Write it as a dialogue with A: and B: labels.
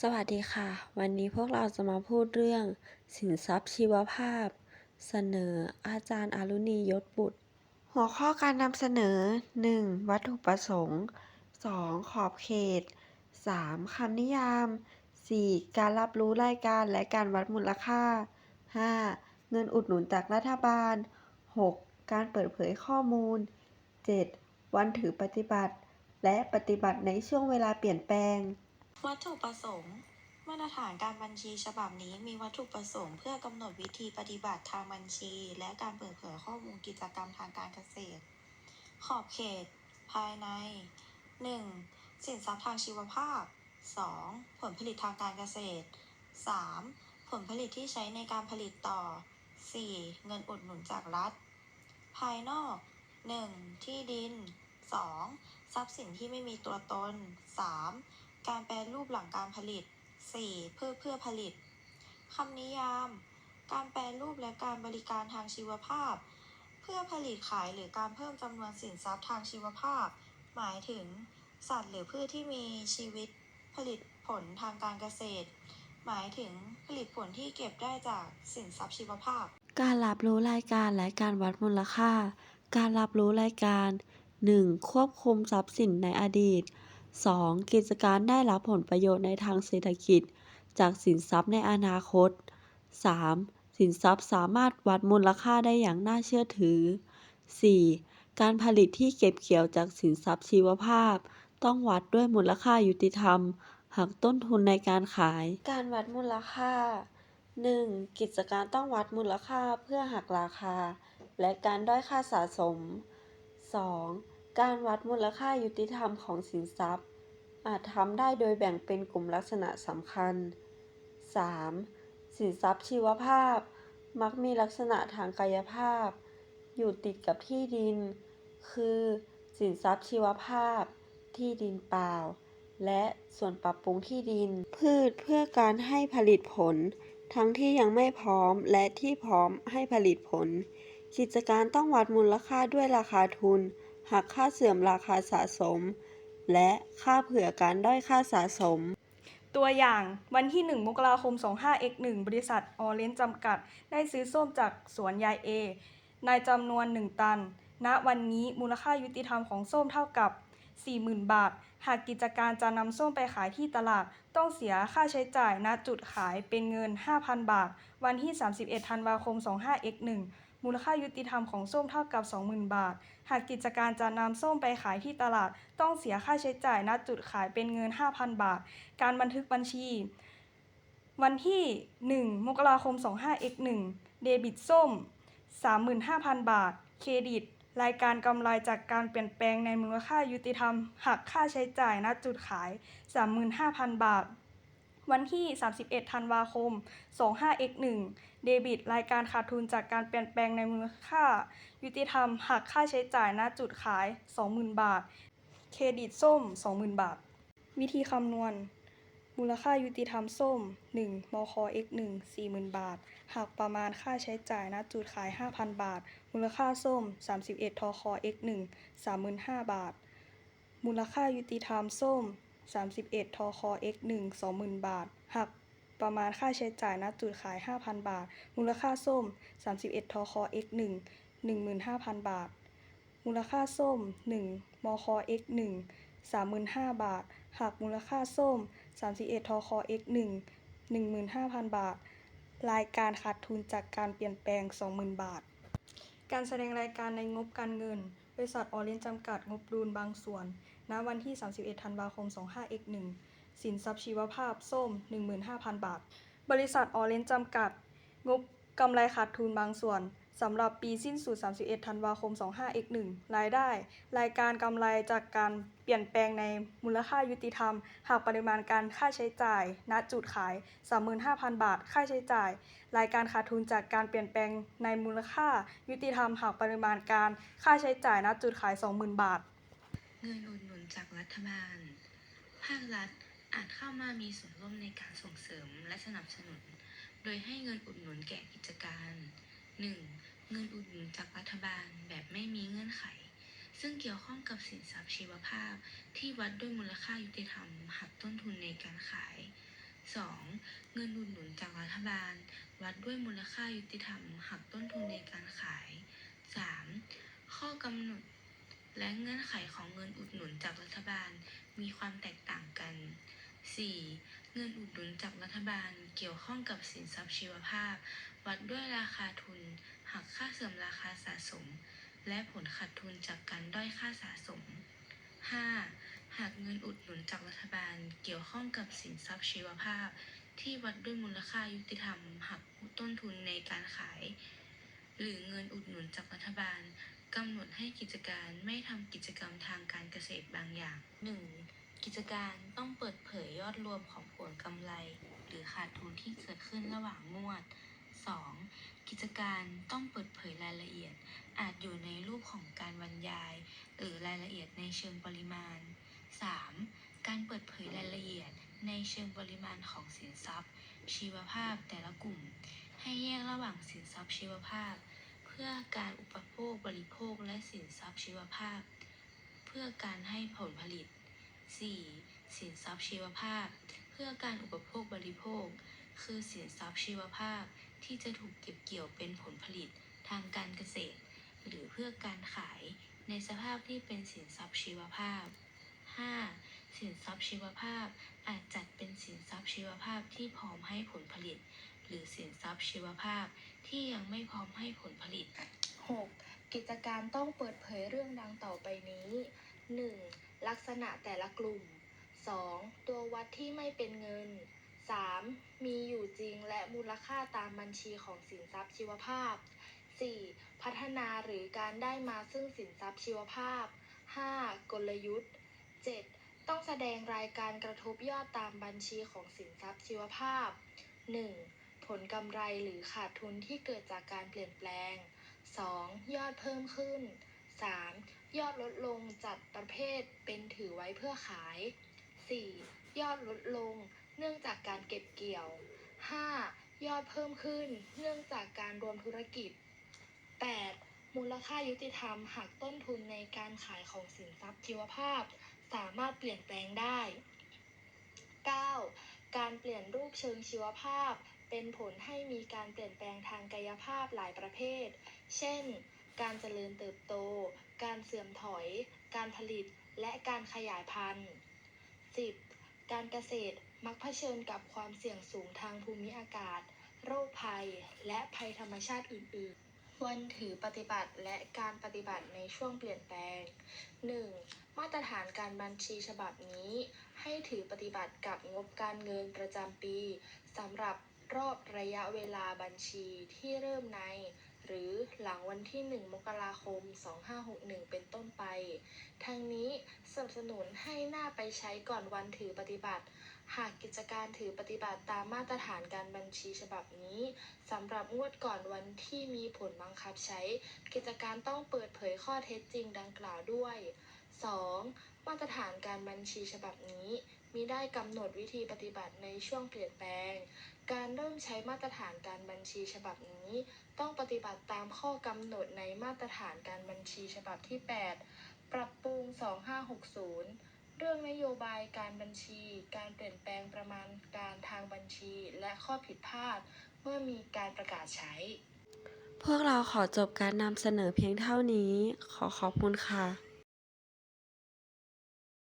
A: สวัสดีค่ะ วันนี้พวกเราจะมาพูดเรื่อง สินทรัพย์ชีวภาพ เสนออาจารย์อารุณียศบุตร หัวข้อการนำเสนอ 1. วัตถุประสงค์ 2. ขอบเขต 3. คำนิยาม 4. การรับรู้รายการและการวัดมูลค่า 5. เงินอุดหนุนจากรัฐบาล 6. การเปิดเผยข้อมูล 7. วันถือปฏิบัติ และปฏิบัติในช่วงเวลาเปลี่ยนแปลง
B: วัตถุประสงค์ มาตรฐานการบัญชีฉบับนี้มีวัตถุประสงค์ เพื่อกำหนดวิธีปฏิบัติทางบัญชี และการเปิดเผยข้อมูลกิจกรรมทางการเกษตร ขอบเขต ภายใน 1. สินทรัพย์ทางชีวภาพ 2. ผลผลิตทางการเกษตร 3. ผลผลิตที่ใช้ในการผลิตต่อ 4. เงินอุดหนุนจากรัฐ ภายนอก 1. ที่ดิน 2. ทรัพย์สินที่ไม่มีตัวตน 3. การแปรรูปหลังการผลิต 4. เพื่อเพื่อผลิตคำนิยาม การแปรรูปและการบริการทางชีวภาพ เพื่อผลิตขายหรือการเพิ่มจำนวนสินทรัพย์ทางชีวภาพ หมายถึง สัตว์หรือพืชที่มีชีวิต ผลิตผลทางการเกษตร หมายถึงผลิตผลที่เก็บได้จากสินทรัพย์ชีวภาพ
A: การรับรู้รายการและการวัดมูลค่า การรับรู้รายการ 1. ควบคุมทรัพย์สินในอดีต 2. กิจการได้รับผลประโยชน์ในทางเศรษฐกิจ จากสินทรัพย์ในอนาคต 3. สินทรัพย์สามารถวัดมูลค่าได้อย่างน่าเชื่อถือ 4. การผลิตที่เก็บเกี่ยวจากสินทรัพย์ชีวภาพ ต้องวัดด้วยมูลค่ายุติธรรมหักต้นทุนในการขาย การวัดมูลค่า 1. กิจการต้องวัดมูลค่าเพื่อหักราคา และการด้อยค่าสะสม 2. การวัดมูลค่ายุติธรรมของสินทรัพย์ อาจทำได้โดยแบ่งเป็นกลุ่มลักษณะสำคัญ 3. สินทรัพย์ชีวภาพ มักมีลักษณะทางกายภาพ อยู่ติดกับที่ดิน คือ สินทรัพย์ชีวภาพ ที่ดินเปล่า และส่วนปรับปรุงที่ดิน พืชเพื่อการให้ผลิตผล ทั้งที่ยังไม่พร้อมและที่พร้อมให้ผลิตผล กิจการต้องวัดมูลค่าด้วยราคาทุน หักค่าเสื่อมราคาสะสม และค่าเผื่อการด้อยค่าสะสม
C: ตัวอย่างวันที่ 1 มกราคม 25x1 บริษัทออเรนจ์จำกัด ได้ซื้อส้มจากสวนยายเอในจำนวน 1 ตัน ณ วันนี้มูลค่ายุติธรรมของส้มเท่ากับ 40,000 บาท หากกิจการจะนำส้มไปขายที่ตลาด ต้องเสียค่าใช้จ่ายณจุดขายเป็นเงิน 5,000 บาท วันที่ 31 ธันวาคม 25x1 มูลค่ายุติธรรมของส้มเท่ากับ 20,000 บาท หากกิจการจะนำส้มไปขายที่ตลาด ต้องเสียค่าใช้จ่ายณจุดขายเป็นเงิน 5,000 บาท การบันทึกบัญชี วันที่ 1 มกราคม 25x1 เดบิตส้ม 35,000 บาท เครดิต รายการกำไรจากการเปลี่ยนแปลงในมูลค่ายุติธรรม หักค่าใช้จ่ายณจุดขาย 35,000 บาท วันที่ 31 ธันวาคม 25x1 เดบิต รายการขาดทุนจากการเปลี่ยนแปลงในมูลค่า ยุติธรรมหักค่าใช้จ่ายณจุดขาย 20,000 บาท เครดิตส้ม 20,000 บาท วิธีคำนวณ มูลค่ายุติธรรมส้ม 1มค x 1 40,000 บาท หักประมาณค่าใช้จ่ายณจุดขาย 5,000 บาท มูลค่าส้ม 31ทค x 1 35,000 บาท มูลค่ายุติธรรมส้ม 31ทค x 1 20,000 บาท หักประมาณค่าใช้จ่ายณจุดขาย 5,000 บาท มูลค่าส้ม 31ทค x 1 15,000 บาท มูลค่าส้ม 1 มค x 1 35,000 บาท หักมูลค่าส้ม 31ทค x 1 15,000 บาท รายการขาดทุนจากการเปลี่ยนแปลง 20,000 บาท การแสดงรายการในงบการเงิน บริษัทออเรนจำกัดงบดุลบางส่วน ณวันที่ 31 ธันวาคม 25x1 สินทรัพย์ชีวภาพ ส้ม 15,000 บาท บริษัทออเรนจ์จำกัด งบกำไรขาดทุนบางส่วนสำหรับปีสิ้นสุด 31 ธันวาคม 25x1 รายได้ รายการกำไรจากการเปลี่ยนแปลงในมูลค่ายุติธรรม หากปริมาณการค่าใช้จ่าย ณ จุดขาย 35,000 บาท ค่าใช้จ่าย รายการขาดทุนจากการเปลี่ยนแปลงในมูลค่ายุติธรรม หากปริมาณการค่าใช้จ่าย ณ จุดขาย 20,000 บาท
D: เงินหนุน จากรัฐบาล ภาครัฐอาจเข้ามามีส่วนร่วมในการส่งเสริมและสนับสนุน โดยให้เงินอุดหนุนแก่กิจการ 1. เงินอุดหนุนจากรัฐบาลแบบไม่มีเงื่อนไข ซึ่งเกี่ยวข้องกับสินทรัพย์ชีวภาพที่วัดด้วยมูลค่ายุติธรรมหักต้นทุนในการขาย 2. เงินอุดหนุนจากรัฐบาล วัดด้วยมูลค่ายุติธรรมหักต้นทุนในการขาย 3. ข้อกำหนด และเงื่อนไขของเงินอุดหนุนจากรัฐบาลมีความแตกต่างกัน 4. เงินอุดหนุนจากรัฐบาลเกี่ยวข้องกับสินทรัพย์ชีวภาพ วัดด้วยราคาทุน หักค่าเสื่อมราคาสะสม และผลขาดทุนจากการด้อยค่าสะสม 5. หากเงินอุดหนุนจากรัฐบาลเกี่ยวข้องกับสินทรัพย์ชีวภาพ ที่วัดด้วยมูลค่ายุติธรรมหักต้นทุนในการขาย หรือเงินอุดหนุนจากรัฐบาล กำหนดให้กิจการไม่ทำกิจกรรมทางการเกษตรบางอย่าง 1. กิจการต้องเปิดเผยยอดรวมของผลกำไร หรือขาดทุนที่เกิดขึ้นระหว่างงวด 2. กิจการต้องเปิดเผยรายละเอียด อาจอยู่ในรูปของการบรรยาย หรือรายละเอียดในเชิงปริมาณ 3. การเปิดเผยรายละเอียดในเชิงปริมาณของสินทรัพย์ ชีวภาพแต่ละกลุ่ม ให้แยกระหว่างสินทรัพย์ชีวภาพ พื่อการอุปโภคบริโภคและสินทรัพย์ชีวภาพ เพื่อการให้ผลผลิต 4. สินทรัพย์ชีวภาพ เพื่อการอุปโภคบริโภค คือสินทรัพย์ชีวภาพที่จะถูกเก็บเกี่ยวเป็นผลผลิตทางการเกษตร หรือเพื่อการขายในสภาพที่เป็นสินทรัพย์ชีวภาพ 5. สินทรัพย์ชีวภาพอาจจัดเป็นสินทรัพย์ชีวภาพที่พร้อมให้ผลผลิต หรือสินทรัพย์ชีวภาพที่ยังไม่พร้อมให้ผลผลิต
E: 6. กิจการต้องเปิดเผยเรื่องดังต่อไปนี้ 1. ลักษณะแต่ละกลุ่ม 2. ตัววัดที่ไม่เป็นเงิน 3. มีอยู่จริงและมูลค่าตามบัญชีของสินทรัพย์ชีวภาพ 4. พัฒนาหรือการได้มาซึ่งสินทรัพย์ชีวภาพ 5. กลยุทธ์ 7. ต้องแสดงรายการกระทบยอดตามบัญชีของสินทรัพย์ชีวภาพ 1. ผลกำไรหรือขาดทุนที่เกิดจากการเปลี่ยนแปลง 2. ยอดเพิ่มขึ้น 3. ยอดลดลงจัดประเภทเป็นถือไว้เพื่อขาย 4. ยอดลดลงเนื่องจากการเก็บเกี่ยว 5. ยอดเพิ่มขึ้นเนื่องจากการรวมธุรกิจ 8. มูลค่ายุติธรรมหักต้นทุนในการขายของสินทรัพย์ชีวภาพ สามารถเปลี่ยนแปลงได้ 9. การเปลี่ยนรูปเชิงชีวภาพ เป็นผลให้มีการเปลี่ยนแปลงทางกายภาพหลายประเภท เช่น การเจริญเติบโต การเสื่อมถอย การผลิต และการขยายพันธุ์ 10. การเกษตรมักเผชิญกับความเสี่ยงสูงทางภูมิอากาศ โรคภัย และภัยธรรมชาติอื่นๆวันถือปฏิบัติและการปฏิบัติในช่วงเปลี่ยนแปลง 1. มาตรฐานการบัญชีฉบับนี้ ให้ถือปฏิบัติกับงบการเงินประจำปีสำหรับ รอบระยะเวลาบัญชีที่เริ่มใน หรือหลังวันที่ 1 มกราคม 2561 เป็นต้นไป ทั้งนี้สนับสนุนให้หน้าไปใช้ก่อนวันถือปฏิบัติ หากกิจการถือปฏิบัติตามมาตรฐานการบัญชีฉบับนี้สำหรับงวดก่อนวันที่มีผลบังคับใช้ กิจการต้องเปิดเผยข้อเท็จจริงดังกล่าวด้วย 2. มาตรฐานการบัญชีฉบับนี้ มิได้กำหนดวิธีปฏิบัติในช่วงเปลี่ยนแปลง การเริ่มใช้มาตรฐานการบัญชีฉบับนี้ ต้องปฏิบัติตามข้อกำหนดในมาตรฐานการบัญชีฉบับที่ 8 ปรับปรุง 2560 เรื่องนโยบายการบัญชี การเปลี่ยนแปลงประมาณการทางบัญชี และข้อผิดพลาด เมื่อมีการประกาศใช้
A: พวกเราขอจบการนำเสนอเพียงเท่านี้ ขอขอบคุณค่ะ